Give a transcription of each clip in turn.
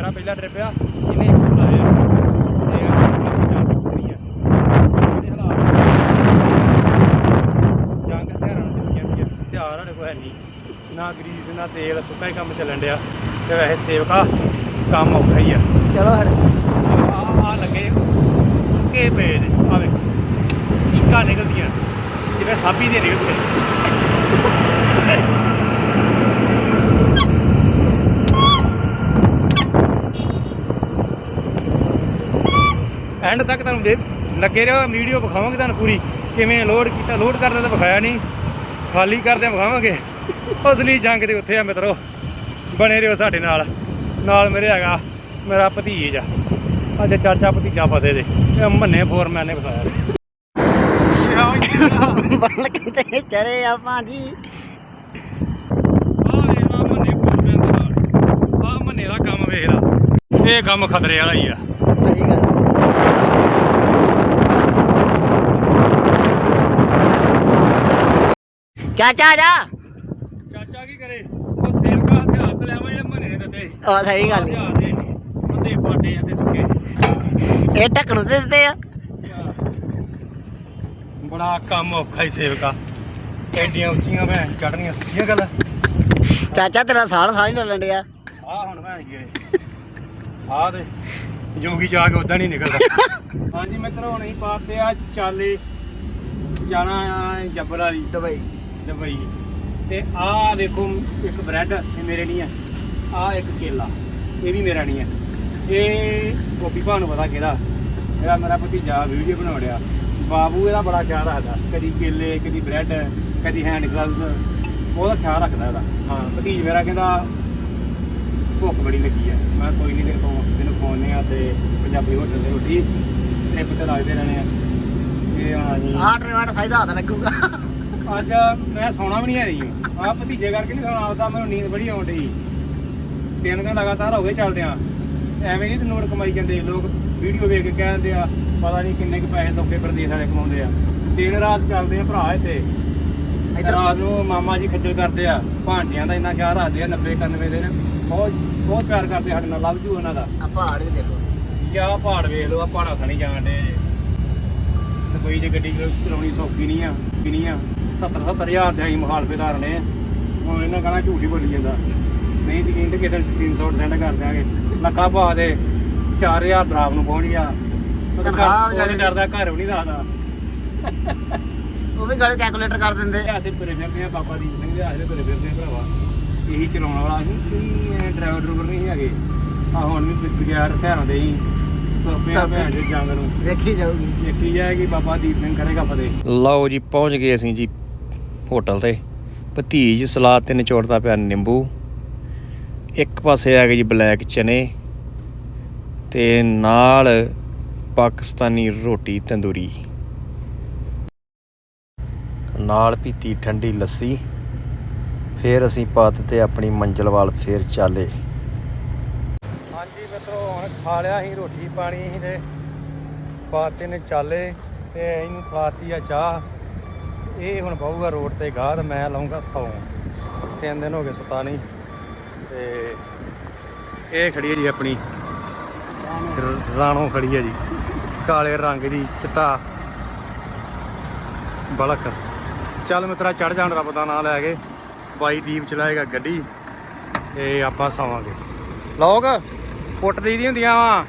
ਮੇਰਾ ਪਹਿਲਾ ਟ੍ਰਿਪ ਆ ਇਹਨੇ ਇੱਕ ਤੋਂ ਲਾਇਆ। ਤੇ ਆ ਜੰਗ ਕਿਤਨੀ ਆ। ਇਹਦੇ ਹਾਲਾਤ ਜੰਗ ਹਥਿਆਰਾਂ ਨਾਲ ਜਿੱਤ ਜਾਂਦੀ ਆ ਹਥਿਆਰ ਸਾਡੇ ਕੋਲ ਹੈ ਨਹੀਂ ਨਾ ਗਰੀਸ ਨਾ ਤੇਲ ਸੁੱਕਾ ਹੀ ਕੰਮ ਚੱਲਣ ਡਿਆ। ਤੇ ਵੈਸੇ ਸੇਵਕਾ ਕੰਮ ਔਖਾ ਹੀ ਆ। ਚਲੋ ਹੜ ਆ ਆ ਲੱਗੇ ਸੁੱਕੇ ਪਏ ਨੇ। ਆ ਵੇਖੋ। ਚੀਕਾਂ ਨਿਕਲਦੀਆਂ ਜਿਵੇਂ ਸਾਬੀ ਦੇ ਨਿਕਲਦੀਆਂ ਐਂਡ ਤੱਕ ਤੁਹਾਨੂੰ ਦੇ ਲੱਗੇ ਰਹੋ ਵੀਡੀਓ ਵਿਖਾਵਾਂਗੇ ਤੁਹਾਨੂੰ ਪੂਰੀ। ਕਿਵੇਂ ਲੋਡ ਕੀਤਾ ਲੋਡ ਕਰਦੇ ਤਾਂ ਵਿਖਾਇਆ ਨਹੀਂ। ਖਾਲੀ ਕਰਦੇ ਵਿਖਾਵਾਂਗੇ। ਅਸਲੀ ਜੰਗ ਦੇ ਉੱਥੇ ਆ ਮਿੱਤਰੋ। ਬਣੇ ਰਹੋ ਸਾਡੇ ਨਾਲ। ਨਾਲ ਮੇਰੇ ਹੈਗਾ ਮੇਰਾ ਭਤੀਜ ਆ। ਅੱਜ ਚਾਚਾ ਭਤੀਜਾ ਫਸੇ ਦੇ। ਇਹ ਮੰਨੇ ਫੋਰਮੈਨ ਨੇ ਫਸਾਇਆ। ਬਣ ਕਿਤੇ ਚੜੇ ਆ ਭਾਜੀ। ਆ ਵੇ ਆ ਮੰਨੇ ਫੋਰਮੈਨ ਦੇ ਆ ਮੰਨੇ ਦਾ ਕੰਮ ਵੇਖ ਲਾ ਇਹ ਕੰਮ ਖਤਰੇ ਵਾਲਾ ਹੀ ਆ। ਸਹੀ ਗੱਲ ਚਾਚਾ ਆ ਜਾ। ਚਾਚਾ ਕੀ ਕਰੇ? ਉਹ ਸੇਵਕਾ ਹਥਿਆਰ ਤੇ ਲੈਵਾ ਜਿਹੜੇ ਮੰਨੇ ਨੇ ਦਿੱਤੇ ਆ ਸਹੀ ਗੱਲ। ਹਥਿਆਰ ਦੇ। ਬੰਦੇ ਪਾਟੇ ਜਾਂਦੇ ਸੁੱਕੇ। ਇਹ ਢੱਕਣ ਉੱਤੇ ਦਿੱਤੇ ਆ। ਬੜਾ ਕੰਮ ਔਖਾ ਹੀ ਸੇਵਕਾ ਐਡੀਆਂ ਉੱਚੀਆਂ ਮੈਂ ਚੜਨੀਆਂ ਸਿੱਧੀਆਂ ਗੱਲ। ਚਾਚਾ ਤੇਰਾ ਸਾਲ ਸਾਲ ਹੀ ਲੱਲਣ ਡਿਆ ਆ। ਹੁਣ ਭੈਣ ਗਏ ਸਾਹ ਦੇ ਜੋਗੀ ਜਾ ਕੇ ਉਦਾਂ ਨਹੀਂ ਨਿਕਲਦਾ। ਹਾਂਜੀ ਮਿੱਤਰੋ ਹੁਣ ਅਸੀਂ ਪਾਤੇ ਆ ਚਾਲੇ। ਜਾਣਾ ਆ ਜੱਬਲ ਵਾਲੀ। ਦੁਬਈ। ਦੁਬਈ। ਤੇ ਆਹ ਦੇਖੋ ਇੱਕ ਬ੍ਰੈਡ ਇਹ ਮੇਰੇ ਨਹੀਂ ਆ ਆ ਇੱਕ ਕੇਲਾ ਇਹ ਵੀ ਮੇਰਾ ਨਹੀਂ ਆ ਇਹ ਗੋਪੀ ਭਾਅ ਨੂੰ ਪਤਾ ਕਿਹਦਾ? ਇਹਦਾ ਮੇਰਾ ਭਤੀਜਾ ਵੀਡੀਓ ਬਣਾਉਣ ਡਿਆ। ਬਾਬੂ ਇਹਦਾ ਬੜਾ ਖਿਆਲ ਰੱਖਦਾ। ਕਦੀ ਕੇਲੇ ਕਦੀ ਬ੍ਰੈਡ ਕਦੀ ਹੈਂਡ ਗਲਵਸ ਉਹਦਾ ਖਿਆਲ ਰੱਖਦਾ ਇਹਦਾ। ਹਾਂ। ਭਤੀਜ ਮੇਰਾ ਕਹਿੰਦਾ ਭੁੱਖ ਬੜੀ ਲੱਗੀ ਆ ਮੈਂ ਕੋਈ ਨਹੀਂ ਤੇਰੇ ਕੋਲ ਤੈਨੂੰ ਖਵਾਉਂਦੇ ਆ ਤੇ ਪੰਜਾਬੀ ਹੋਟਲ ਦੀ ਰੋਟੀ। ਤੇ ਪੁੱਤ ਲੱਗਦੇ ਰਹਿਣੇ ਆ। ਇਹ ਆ ਜੀ। ਆਹ ਟਰੇਵਾਟ ਸਾਈਦਾ ਹੱਥ ਲੱਗੂਗਾ। ਅੱਜ ਮੈਂ ਸੌਣਾ ਵੀ ਨਹੀਂ ਆਈ ਆ ਭਤੀਜੇ ਕਰਕੇ ਨਹੀਂ ਸੌਣਾ ਆਉਂਦਾ ਮੈਨੂੰ ਨੀਂਦ ਬੜੀ ਆਉਣ ਡਈ। ਤਿੰਨ ਦਿਨ ਲਗਾਤਾਰ ਹੋ ਗਏ ਚੱਲਦਿਆਂ। ਐਵੇਂ ਨਹੀਂ ਨੋਟ ਕਮਾਈ ਜਾਂਦੇ ਲੋਕ ਵੀਡੀਓ ਵੇਖ ਕੇ ਕਹਿੰਦੇ ਆ ਪਤਾ ਨਹੀਂ ਕਿੰਨੇ ਕੁ ਪੈਸੇ ਸੌਕੇ ਪ੍ਰਦੇਸ਼ ਵਾਲੇ ਕਮਾਉਂਦੇ ਆ। ਦਿਨ ਰਾਤ ਚੱਲਦੇ ਆ ਭਰਾ ਇੱਥੇ। ਇੱਧਰ ਰਾਤ ਨੂੰ ਮਾਮਾ ਜੀ ਖੱਜਲ ਕਰਦੇ ਆ ਭਾਂਡਿਆਂ ਦਾ ਇੰਨਾ ਖਿਆਲ ਰੱਖਦੇ ਆ 90 91 ਦਿਨ। ਬਹੁਤ ਬਹੁਤ ਪਿਆਰ ਕਰਦੇ ਸਾਡੇ ਨਾਲ ਲਵ ਜੂ ਉਹਨਾਂ ਦਾ। ਆ ਪਹਾੜ ਵੀ ਦੇਖੋ। ਕਿਆ ਪਹਾੜ ਵੇਖ ਲਓ ਆ ਪਹਾੜਾਂ ਥਣੀ ਜਾਣ ਦੇ ਤੇ ਕੋਈ ਜੇ ਗੱਡੀ ਚਲਾਉਣੀ ਸੌਖੀ ਨਹੀਂ ਆ ਕੀ ਨਹੀਂ ਆ। 70 70000 ਦੇ ਅਸੀਂ ਮਹਾਲ ਪੇਦਾਰ ਨੇ ਹੁਣ ਇਹਨਾਂ ਕਹਣਾ ਝੂਠ ਹੀ ਬੋਲੀ ਜਾਂਦਾ। ਨਹੀਂ ਯਕੀਨ ਤੇ ਕਿਸੇ ਦਿਨ ਸਕਰੀਨਸ਼ਾਟ ਸੈਂਡ ਕਰ ਦਿਆਂਗੇ। ਲੱਖਾ ਪਾ ਦੇ। 4000 ਦਰਾਬ ਨੂੰ ਪਹੁੰਚ ਗਿਆ। ਉਹਦੇ ਤਨਖਾਹ ਘਰ ਉਹਦੇ ਡਰਦਾ ਘਰ ਵੀ ਨਹੀਂ ਰੱਖਦਾ ਉਹ ਵੀ ਗਾੜੀ ਕੈਲਕੂਲੇਟਰ ਕਰ ਦਿੰਦੇ। ਅਸੀਂ ਤੁਰੇ ਫਿਰਦੇ ਆ ਬਾਬਾ ਦੀਪ ਸਿੰਘ ਦੇ ਆਸਰੇ ਤੁਰੇ ਫਿਰਦੇ ਆ ਭਰਾਵਾ। ਇਹੀ ਚਲਾਉਣ ਵਾਲਾ ਸੀ। ਕੋਈ ਡਰਾਈਵਰ ਡਰੂਵਰ ਨਹੀਂ ਹੈਗੇ। ਆ ਹੁਣ ਵੀ ਬਗੈਰ ਹਥਿਆਰਾਂ ਦੇ ਹੀ। ਵੇਖੀ ਜਾਊਗੀ। ਜਾਏਗੀ ਬਾਬਾ ਦੀਪ ਸਿੰਘ ਕਰੇਗਾ ਫਤਿਹ। ਲਓ ਜੀ ਪਹੁੰਚ ਗਏ ਅਸੀਂ ਜੀ। ਹੋਟਲ ਤੇ। ਭਤੀਜ ਸਲਾਦ ਤੇ ਨਿਚੋੜਦਾ ਪਿਆ ਨਿੰਬੂ। ਇੱਕ ਪਾਸੇ ਆ ਗਏ ਜੀ ਬਲੈਕ ਚਨੇ ਤੇ ਨਾਲ ਪਾਕਿਸਤਾਨੀ ਰੋਟੀ ਤੰਦੂਰੀ। ਨਾਲ ਪੀਤੀ ਠੰਡੀ ਲੱਸੀ। ਫਿਰ ਅਸੀਂ ਪੱਤ ਤੇ ਆਪਣੀ ਮੰਜ਼ਿਲ ਵੱਲ ਫੇਰ ਚਾਲੇ। ਹਾਂਜੀ ਮਿੱਤਰੋ, ਹੁਣ ਖਾ ਲਿਆ ਸੀ ਰੋਟੀ ਪਾਣੀ ਅਸੀਂ ਤੇ। ਬਾਤੇ ਨੇ ਚਾਲੇ ਤੇ ਇਹਨੂੰ ਖਲਾਤੀ ਆ ਚਾਹ। ਇਹ ਹੁਣ ਪਾਊਗਾ ਰੋਡ ਤੇ ਗਾਹ ਤੇ ਮੈਂ ਲਾਉਂਗਾ ਸੌਂ। ਤਿੰਨ ਦਿਨ ਹੋ ਗਏ ਸੁੱਤਾ ਨਹੀਂ। ਤੇ ਇਹ ਖੜੀ ਹੈ ਜੀ ਆਪਣੀ। ਰਾਣੋ ਖੜੀ ਹੈ ਜੀ। ਕਾਲੇ ਰੰਗ ਦੀ ਚਿੱਟਾ ਬਲਕ। ਚੱਲ ਮਿੱਤਰਾ ਚੜ ਜਾਣ ਰੱਬ ਦਾ ਨਾਮ ਲੈ ਕੇ। ਬਾਈ ਦੀਪ ਚਲਾਏਗਾ ਗੱਡੀ। ਤੇ ਆਪਾਂ ਸੌਵਾਂਗੇ। ਲੋਕ ਪੁੱਟਦੀ ਦੀ ਹੁੰਦੀਆਂ ਵਾ।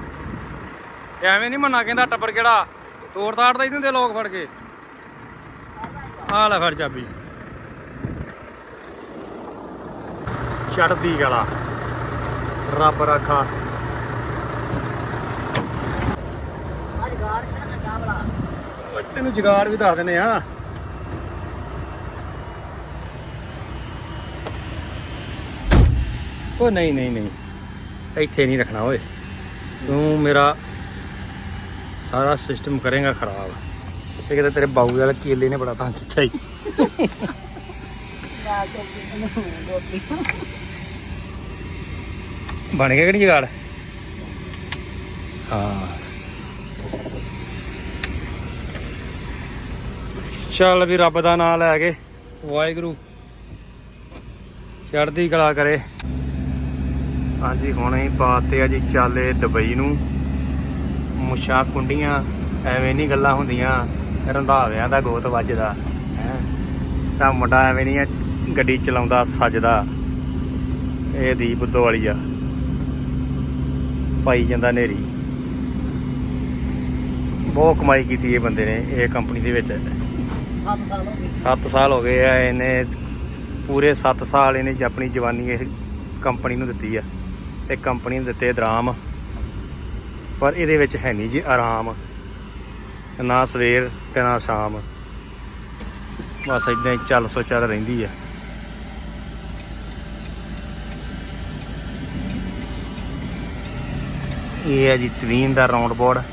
ਐਵੇਂ ਨਹੀਂ ਮੰਨਾ ਕਹਿੰਦਾ ਟੱਬਰ ਕਿਹੜਾ। ਤੋੜ ਤਾੜਦਾ ਹੀ ਹੁੰਦੇ ਲੋਕ ਫੜ ਕੇ। ਆ ਲੈ ਫੜ ਚਾਬੀ ਚੜਦੀ ਗਲਾ ਰੱਬ ਰਾਖਾ। ਅੱਜ ਗਾੜ ਕਿਤੇ ਚਾਹ ਬਲਾ ਤੈਨੂੰ ਜਗਾੜ ਵੀ ਦੱਸ ਦਿੰਨੇ ਆ। ਉਹ ਨਹੀਂ ਨਹੀਂ ਨਹੀਂ। ਇੱਥੇ ਨਹੀਂ ਰੱਖਣਾ ਓਏ। ਤੂੰ ਮੇਰਾ ਸਾਰਾ ਸਿਸਟਮ ਕਰੇਗਾ ਖਰਾਬ। ਇਹ ਕਿਤੇ ਤੇਰੇ ਬਾਊ ਵਾਲਾ ਕੇਲੇ ਨੇ ਬੜਾ ਤੰਗ ਕੀਤਾ ਹੀ ਬਣ ਗਿਆ ਕਿ ਨਹੀਂ ਜਗਾੜ? ਹਾਂ। ਚੱਲ ਵੀ ਰੱਬ ਦਾ ਨਾਮ ਲੈ ਕੇ ਵਾਹਿਗੁਰੂ ਚੜ੍ਹਦੀ ਕਲਾ ਕਰੇ। ਹਾਂਜੀ, ਹੁਣ ਅਸੀਂ ਪਾਤੇ ਆ ਜੀ ਚਾਲੇ ਦੁਬਈ ਨੂੰ। ਮੁੱਛਾਂ ਕੁੰਡੀਆਂ, ਐਵੇਂ ਨਹੀਂ ਗੱਲਾਂ ਹੁੰਦੀਆਂ। ਰੰਧਾਵਿਆਂ ਦਾ ਗੋਤ ਵੱਜਦਾ। ਹੈ? ਤਾਂ ਮੁੰਡਾ ਐਵੇਂ ਨਹੀਂ ਆ ਗੱਡੀ ਚਲਾਉਂਦਾ ਸੱਜਦਾ। ਇਹ ਦੀਪ ਉਦੋਂ ਵਾਲੀ ਆ ਪਾਈ ਜਾਂਦਾ ਨੇਰੀ ਬਹੁਤ ਕਮਾਈ ਕੀਤੀ ਇਹ ਬੰਦੇ ਨੇ ਇਹ ਕੰਪਨੀ ਦੇ ਵਿੱਚ। 7 ਸਾਲ ਹੋ ਗਏ। 7 ਸਾਲ ਹੋ ਗਏ ਆ ਇਹਨੇ ਪੂਰੇ 7 ਸਾਲ ਇਹਨੇ ਆਪਣੀ ਜਵਾਨੀ ਇਹ ਕੰਪਨੀ ਨੂੰ ਦਿੱਤੀ ਆ। ਤੇ ਕੰਪਨੀ ਨੂੰ ਦਿੱਤੇ ਦਰਾਮ ਪਰ ਇਹਦੇ ਵਿੱਚ ਹੈ ਨਹੀਂ ਜੀ ਆਰਾਮ। ਨਾ ਸਵੇਰ ਤੇ ਨਾ ਸ਼ਾਮ। ਬਸ ਇਦਾਂ ਹੀ ਚੱਲ ਸੋ ਚੱਲ ਰਹਿੰਦੀ ਆ। ਇਹ ਹੈ ਜੀ ਤਵੀਨ ਦਾ ਰਾਉਂਡ ਬੋਰਡ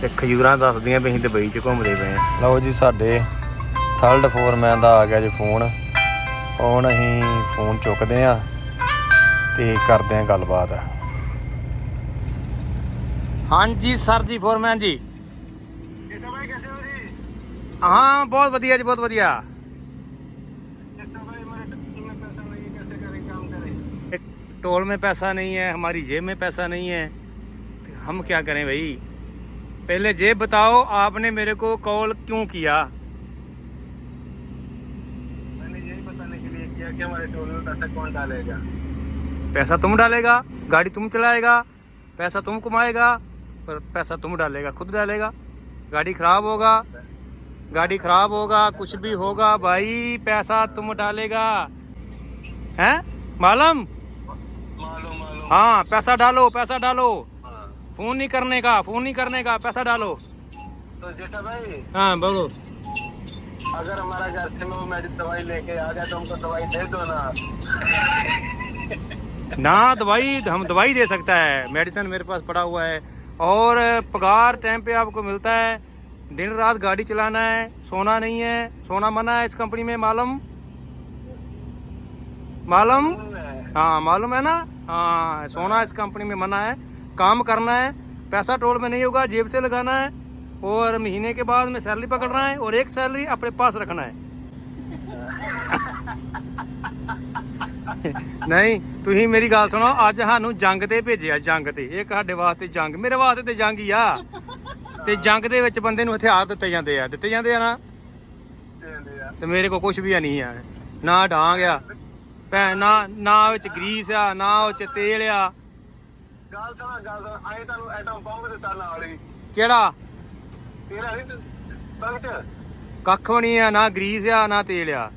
ਤੇ ਖਜੂਰਾਂ ਦੱਸਦੀਆਂ ਵੀ ਅਸੀਂ ਦੁਬਈ 'ਚ ਘੁੰਮਦੇ ਪਏ ਆ। ਲਓ ਜੀ ਸਾਡੇ ਥਰਡ ਫੋਰਮੈਨ ਦਾ ਆ ਗਿਆ ਜੀ ਫੋਨ। ਹੁਣ ਅਸੀਂ ਫੋਨ ਚੁੱਕਦੇ ਆ ਤੇ ਕਰਦੇ ਆ ਗੱਲਬਾਤ। हाँ जी सर जी फोरमैन जी हाँ बहुत बढ़िया जी बहुत बढ़िया टोल में पैसा नहीं है हमारी जेब में पैसा नहीं है तो हम क्या करें भाई पहले जेब बताओ आपने मेरे को कॉल क्यों किया मैंने यही बताने के लिए किया कि हमारे टोल में पैसा कौन डालेगा? पैसा तुम डालेगा गाड़ी तुम चलाएगा पैसा तुम कमाएगा। पर पैसा तुम डालेगा खुद डालेगा। गाड़ी खराब होगा गाड़ी खराब होगा कुछ भी होगा भाई पैसा तुम डालेगा। हैं? मालूम? मालूम मालूम। हाँ पैसा डालो पैसा डालो। हाँ। फ़ोन नहीं करने का फ़ोन नहीं करने का पैसा डालो। तो जेठा भाई हाँ बोलो। अगर हमारा घर से में वो दवाई लेके आ गया तो हमको दवाई दे दो ना। ना दवाई हम दवाई दे सकता है। मेडिसिन मेरे पास पड़ा हुआ है। और पगार टाइम पे आपको मिलता है दिन रात गाड़ी चलाना है सोना नहीं है सोना मना है इस कंपनी में मालूम मालूम हाँ मालूम है ना हाँ सोना इस कंपनी में मना है काम करना है पैसा टोल में नहीं होगा जेब से लगाना है और महीने के बाद में सैलरी पकड़ना है और एक सैलरी अपने पास रखना है ਨਹੀਂ ਤੁਸੀਂ ਮੇਰੀ ਗੱਲ ਸੁਣੋ ਅੱਜ ਸਾਨੂੰ ਜੰਗ ਤੇ ਭੇਜਿਆ ਜੰਗ ਤੇ। ਇਹ ਸਾਡੇ ਵਾਸਤੇ ਜੰਗ। ਮੇਰੇ ਵਾਸਤੇ ਤੇ ਜੰਗ ਹੀ ਆ। ਤੇ ਜੰਗ ਦੇ ਵਿੱਚ ਬੰਦੇ ਨੂੰ ਹਥਿਆਰ ਦਿੱਤੇ ਜਾਂਦੇ ਆ। ਦਿੱਤੇ ਜਾਂਦੇ ਆ ਨਾ? ਤੇ ਮੇਰੇ ਕੋਲ ਕੁਝ ਵੀ ਨਹੀਂ ਆ। ਨਾ ਡਾਂਗ ਆ। ਭੈ ਨਾ ਨਾ ਵਿੱਚ ਗਰੀਸ ਆ ਨਾ ਉਹ ਚ ਤੇਲ ਆ। ਗੱਲ ਤਾਂ ਗੱਲ ਤਾਂ ਆਏ ਤੁਹਾਨੂੰ ਐਟਮ ਬੰਬ ਦਿੱਤਾ ਨਾਲ ਹੀ। ਕਿਹੜਾ? ਤੇਰਾ ਨਹੀਂ ਪੰਕਚ ਕੱਖ ਵੀ ਨਹੀਂ ਆ ਨਾ ਗਰੀਸ ਆ ਨਾ ਤੇਲ ਆ।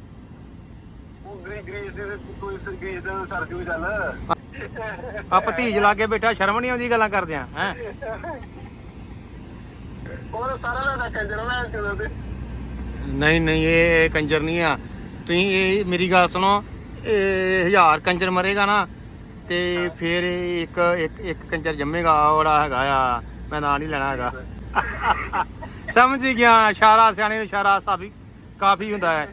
ਗਰੀਸ ਦੇ ਕੋਈ ਗਰੀਸ ਦੇ ਸਰ ਜੂ ਚੱਲ ਆ ਭਤੀਜ ਲਾਗੇ ਬੈਠਾ ਸ਼ਰਮ ਨਹੀਂ ਆਉਂਦੀ ਗੱਲਾਂ ਕਰਦੇ ਆ ਹੈ? ਉਹ ਸਾਰਾ ਦਾ ਕੰਜਰ ਮੈਂ ਚਲੋ ਤੇ ਨਹੀਂ ਨਹੀਂ ਇਹ ਕੰਜਰ ਨਹੀਂ ਆ। ਤੁਸੀਂ ਇਹ ਮੇਰੀ ਗੱਲ ਸੁਣੋ ਇਹ ਹਜ਼ਾਰ ਕੰਜਰ ਮਰੇਗਾ ਨਾ ਤੇ ਫਿਰ ਇੱਕ ਇੱਕ ਇੱਕ ਕੰਜਰ ਜੰਮੇਗਾ ਉਹੜਾ ਹੈਗਾ ਆ ਮੈਂ ਨਾਂ ਨਹੀਂ ਲੈਣਾ ਹੈਗਾ। ਸਮਝ ਗਿਆ ਇਸ਼ਾਰਾ ਸਿਆਣੇ ਨੂੰ ਇਸ਼ਾਰਾ ਸਾਫੀ ਕਾਫੀ ਹੁੰਦਾ ਹੈ।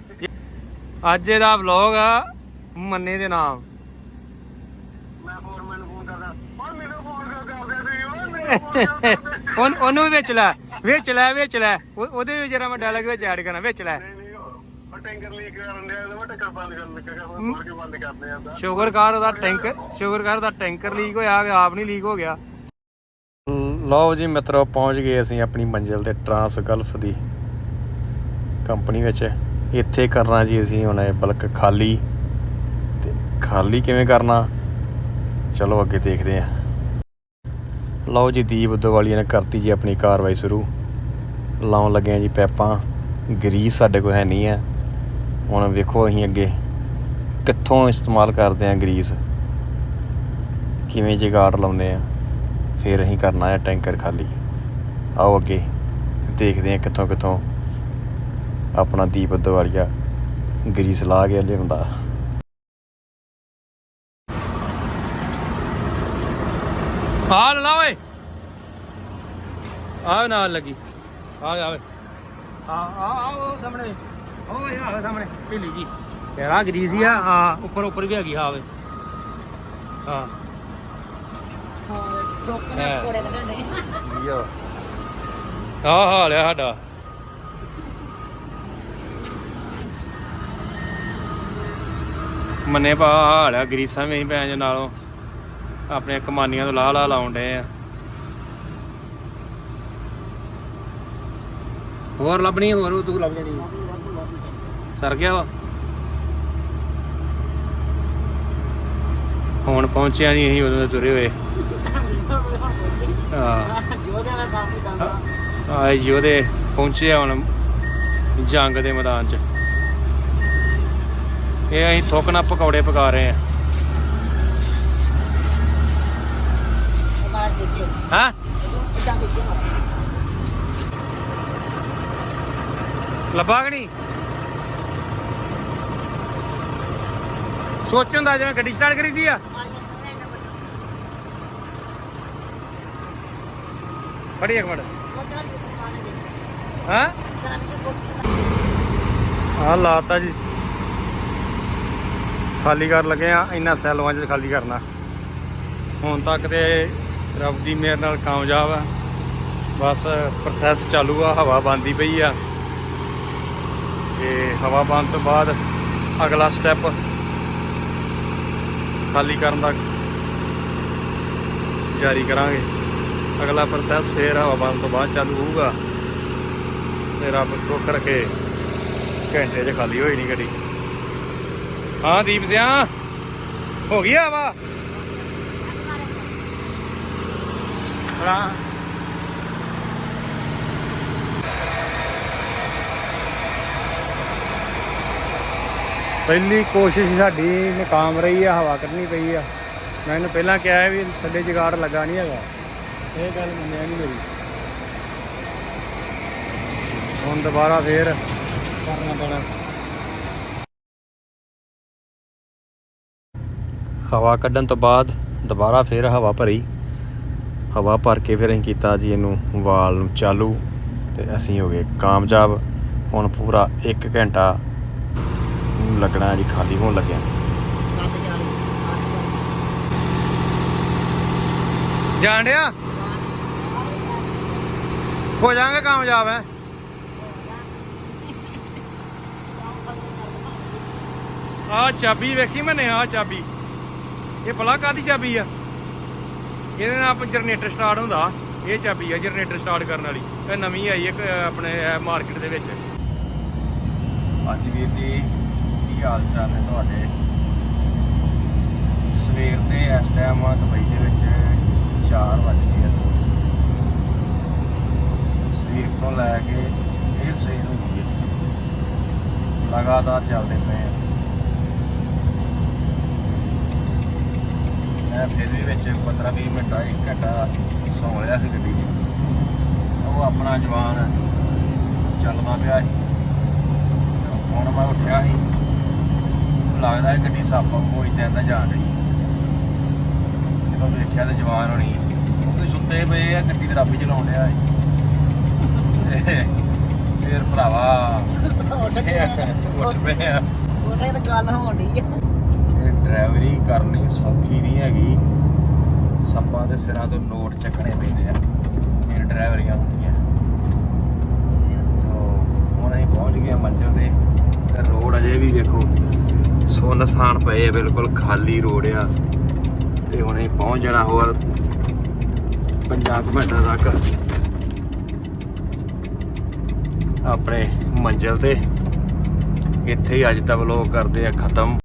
ਅੱਜ ਇਹਦਾ ਵਲੌਗ ਆ ਮੰਨੇ ਦੇ ਨਾਮ। ਮੈਂ ਫੋਰਮੈਨ ਨੂੰ ਫੋਨ ਕਰਦਾ। ਓਏ ਮੈਨੂੰ ਫੋਨ ਕਿਉਂ ਕਰਦੇ ਤੁਸੀਂ? ਓਏ ਮੈਨੂੰ ਫੋਨ ਕਿਉਂ ਕਰਦੇ? ਉਹਨ ਵੀ ਵਿੱਚ ਲੈ ਵਿੱਚ ਲੈ ਵਿੱਚ ਲੈ। ਉਹ- ਉਹਦੇ ਵੀ ਜਰਾ ਮੈਂ ਡਾਇਲੌਗ ਵਿੱਚ ਐਡ ਕਰਾਂ ਵਿੱਚ ਲੈ। ਸ਼ੂਗਰ ਕਾਰ ਉਹਦਾ ਟੈਂਕਰ ਸ਼ੂਗਰ ਕਾਰ ਦਾ ਟੈਂਕਰ ਲੀਕ ਹੋਇਆ ਆਪ ਨਹੀਂ ਲੀਕ ਹੋ ਗਿਆ। ਲਓ ਜੀ ਮਿੱਤਰੋ ਪਹੁੰਚ ਗਏ ਅਸੀਂ ਆਪਣੀ ਮੰਜ਼ਿਲ ਤੇ ਟਰਾਂਸ ਗਲਫ ਦੀ ਕੰਪਨੀ ਵਿੱਚ। ਇੱਥੇ ਕਰਨਾ ਜੀ ਅਸੀਂ ਹੁਣ ਇਹ ਬਲਕ ਖਾਲੀ। ਤੇ ਖਾਲੀ ਕਿਵੇਂ ਕਰਨਾ? ਚਲੋ ਅੱਗੇ ਦੇਖਦੇ ਹਾਂ। ਲਓ ਜੀ ਦੀਪ ਦਿਵਾਲੀਆ ਨੇ ਕਰਤੀ ਜੀ ਆਪਣੀ ਕਾਰਵਾਈ ਸ਼ੁਰੂ। ਲਾਉਣ ਲੱਗੇ ਆ ਜੀ ਪੈਪਾਂ। ਗਰੀਸ ਸਾਡੇ ਕੋਲ ਹੈ ਨਹੀਂ ਹੈ। ਹੁਣ ਵੇਖੋ ਅਸੀਂ ਅੱਗੇ ਕਿੱਥੋਂ ਇਸਤੇਮਾਲ ਕਰਦੇ ਆ ਗਰੀਸ। ਕਿਵੇਂ ਜਗਾੜ ਲਾਉਂਦੇ ਆ ਫਿਰ ਅਸੀਂ ਕਰਨਾ ਹੈ ਟੈਂਕਰ ਖਾਲੀ। ਆਓ ਅੱਗੇ ਦੇਖਦੇ ਆ ਕਿੱਥੋਂ ਕਿੱਥੋਂ ਆਪਣਾ ਦੀਪ ਦਿਵਾਲੀਆ ਗਰੀਸ ਲਾ ਕੇ ਲਿਆਉਂਦਾ ਆ ਲਾ ਓਏ। ਆ ਨਾਲ ਲੱਗੀ। ਆ ਆਵੇ ਆ ਆ ਆ ਉਹ ਸਾਹਮਣੇ। ਉਹ ਇਹ ਆ ਸਾਹਮਣੇ। ਢਿੱਲੀ ਜੀ। ਯਾਰ ਆ ਗਰੀਸ ਹੀ ਆ। ਹਾਂ ਉੱਪਰ ਉੱਪਰ ਵੀ ਹੈਗੀ ਹਾਂ ਵੇ ਹਾਂ। ਹਾਂ। ਕੋੜੇ ਜੀਓ ਆ ਹਾਲ ਆ ਸਾਡਾ। ਮੰਨੇ ਭਾ ਹਾਲ ਆ ਗਰੀਸਾਂ ਵੀ ਦੇ ਨਾਲੋਂ। ਆਪਣੇ ਕਮਾਨੀਆਂ ਤੋਂ ਲਾਹ ਲਾਹ ਲਾਉਣ ਡਏ ਆ। ਹੋਰ ਲੱਭਣੀ ਹੋਰ ਤੂੰ ਲੱਭ ਜਾਣੀ। ਸਰ ਗਿਆ ਵਾ? ਹੁਣ ਪਹੁੰਚਿਆ ਨਹੀਂ ਅਸੀਂ ਉਦੋਂ ਦੇ ਤੁਰੇ ਹੋਏ। ਹਾਂ। ਜੀ ਉਹਦੇ ਪਹੁੰਚੇ ਆ ਹੁਣ ਜੰਗ ਦੇ ਮੈਦਾਨ 'ਚ। ਇਹ ਅਸੀਂ ਥੁੱਕ ਨਾਲ ਪਕੌੜੇ ਪਕਾ ਰਹੇ ਆ ਹਾਂ? ਲੱਭਾ ਕਿ ਨਹੀਂ? ਸੋਚ ਹੁੰਦਾ ਜਿਵੇਂ ਗੱਡੀ ਸਟਾਰਟ ਕਰੀਦੀ ਆ। ਫੜੀ ਇੱਕ ਮਿੰਟ। ਹਾਂ? ਆ ਲਾਤਾ ਜੀ। ਖਾਲੀ ਕਰਨ ਲੱਗੇ ਆ ਇੰਨਾ ਸੈਲਵਾਂ ਚ ਖਾਲੀ ਕਰਨਾ। ਹੁਣ ਤੱਕ ਤੇ ਰੱਬ ਦੀ ਮਿਹਰ ਨਾਲ ਕਾਮਯਾਬ ਆ। ਬਸ ਪ੍ਰੋਸੈਸ ਚਾਲੂ ਆ, ਹਵਾ ਬੰਦੀ ਪਈ ਆ। ਤੇ ਹਵਾ ਬੰਦ ਤੋਂ ਬਾਅਦ ਅਗਲਾ ਸਟੈਪ ਖਾਲੀ ਕਰਨ ਦਾ ਜਾਰੀ ਕਰਾਂਗੇ। ਅਗਲਾ ਪ੍ਰੋਸੈਸ ਫੇਰ ਹਵਾ ਬੰਦ ਤੋਂ ਬਾਅਦ ਚਾਲੂ ਹੋਊਗਾ। ਤੇ ਰੱਬ ਸੁੱਖ ਰੱਖੇ, ਘੰਟੇ 'ਚ ਖਾਲੀ ਹੋਈ ਨਹੀਂ ਗੱਡੀ। ਹਾਂ ਦੀਪ ਸਿਆ। ਹੋ ਗਈ ਹਵਾ? ਹਾਂ ਪਹਿਲੀ ਕੋਸ਼ਿਸ਼ ਸਾਡੀ ਨਕਾਮ ਰਹੀ ਆ, ਹਵਾ ਕੱਢਣੀ ਪਈ ਆ। ਮੈਂ ਇਹਨੂੰ ਪਹਿਲਾਂ ਕਿਹਾ ਹੈ ਵੀ ਥੱਲੇ ਜਗਾੜ ਲੱਗਾ ਨਹੀਂ ਹੈਗਾ। ਇਹ ਗੱਲ ਮੰਨਿਆ ਨਹੀਂ ਮੇਰੀ। ਹੁਣ ਦੁਬਾਰਾ ਫੇਰ ਕਰਨਾ ਪੈਣਾ। ਹਵਾ ਕੱਢਣ ਤੋਂ ਬਾਅਦ ਦੁਬਾਰਾ ਫੇਰ ਹਵਾ ਭਰੀ। ਹਵਾ ਭਰ ਕੇ ਫਿਰ ਅਸੀਂ ਕੀਤਾ ਜੀ ਇਹਨੂੰ ਵਾਲ ਨੂੰ ਚਾਲੂ ਤੇ ਅਸੀਂ ਹੋ ਗਏ ਕਾਮਯਾਬ। ਹੁਣ ਪੂਰਾ 1 ਘੰਟਾ ਲੱਗਣਾ ਜੀ ਖਾਲੀ ਹੋਣ ਲੱਗਿਆ। ਜਾਣ ਡਿਆ? ਹੋ। ਜਾਾਂਗੇ ਕਾਮਯਾਬ ਹੈ? ਆ ਚਾਬੀ ਵੇਖੀ ਮੈਨੇ ਆ ਚਾਬੀ। ਇਹ ਭਲਾ ਕਾਦੀ ਚਾਬੀ ਆ? ਇਹਦੇ ਨਾਲ ਆਪਾਂ ਜਨਰੇਟਰ ਸਟਾਰਟ ਹੁੰਦਾ। ਇਹ ਚਾਬੀ ਆ ਜਨਰੇਟਰ ਸਟਾਰਟ ਕਰਨ ਵਾਲੀ। ਇਹ ਨਵੀਂ ਆਈ ਇੱਕ ਆਪਣੇ ਮਾਰਕੀਟ ਦੇ ਵਿੱਚ। ਅੱਜ ਵੀਰ ਜੀ, ਕੀ ਹਾਲ ਚਾਲ ਨੇ ਤੁਹਾਡੇ? ਸਵੇਰ ਦੇ ਇਸ ਟਾਈਮ ਦੁਬਈ ਦੇ ਵਿੱਚ 4 ਵਜ ਗਏ ਆ। ਸਵੇਰ ਤੋਂ ਲੈ ਕੇ ਇਹ ਸਵੇਰ ਨੂੰ ਹੋ ਗਈ ਲਗਾਤਾਰ ਚੱਲਦੇ ਪਏ ਆ। ਮੈਂ ਫਿਰ ਵੀ ਵਿੱਚ 15-20 ਮਿੰਟ ਇੱਕ ਘੰਟਾ ਸੌਂ ਲਿਆ ਸੀ ਗੱਡੀ 'ਚ ਉਹ ਆਪਣਾ ਜਵਾਨ ਚੱਲਦਾ ਪਿਆ ਸੀ। ਹੁਣ ਮੈਂ ਉੱਠਿਆ ਸੀ। ਲੱਗਦਾ ਹੈ ਗੱਡੀ ਸੱਪ ਵਾਂਗੂ ਇਦਾਂ ਦਾ ਜਾਣ ਰਹੀ ਜਦੋਂ ਦੇਖਿਆ ਤੇ ਜਵਾਨ ਹੋਣੀ ਉਹ ਸੁੱਤੇ ਪਏ ਆ ਗੱਡੀ ਤੇ ਰੱਬ ਚਲਾਉਣ ਡਿਆ ਸੀ। ਤੇ ਫਿਰ ਭਰਾਵਾ ਉੱਠੇ ਆ, ਉੱਠ ਪਏ ਉਹਦੇ ਤੇ ਗੱਲ ਹੋਣੀ ਆ। ਡਰਾਈਵਰੀ ਕਰਨੀ ਸੌਖੀ ਨਹੀਂ ਹੈਗੀ। ਸੱਪਾਂ ਦੇ ਸਿਰਾਂ ਤੋਂ ਨੋਟ ਚੱਕਣੇ ਪੈਂਦੇ ਆ। ਫਿਰ ਡਰਾਈਵਰੀਆਂ ਹੁੰਦੀਆਂ। ਸੋ, ਹੁਣ ਅਸੀਂ ਪਹੁੰਚ ਗਏ ਮੰਜ਼ਿਲ ਤੇ। ਤੇ ਰੋਡ ਅਜੇ ਵੀ ਵੇਖੋ, ਸੁੰਨਸਾਨ ਪਏ ਆ, ਬਿਲਕੁਲ ਖਾਲੀ ਰੋਡ ਆ। ਤੇ ਹੁਣ ਅਸੀਂ ਪਹੁੰਚ ਜਾਣਾ ਹੋਰ 50 ਕੁ ਮਿੰਟਾਂ ਤੱਕ ਆਪਣੇ ਮੰਜ਼ਿਲ ਤੇ। ਇੱਥੇ ਹੀ ਅੱਜ ਦਾ ਵਲੋਗ ਕਰਦੇ ਆ ਖਤਮ।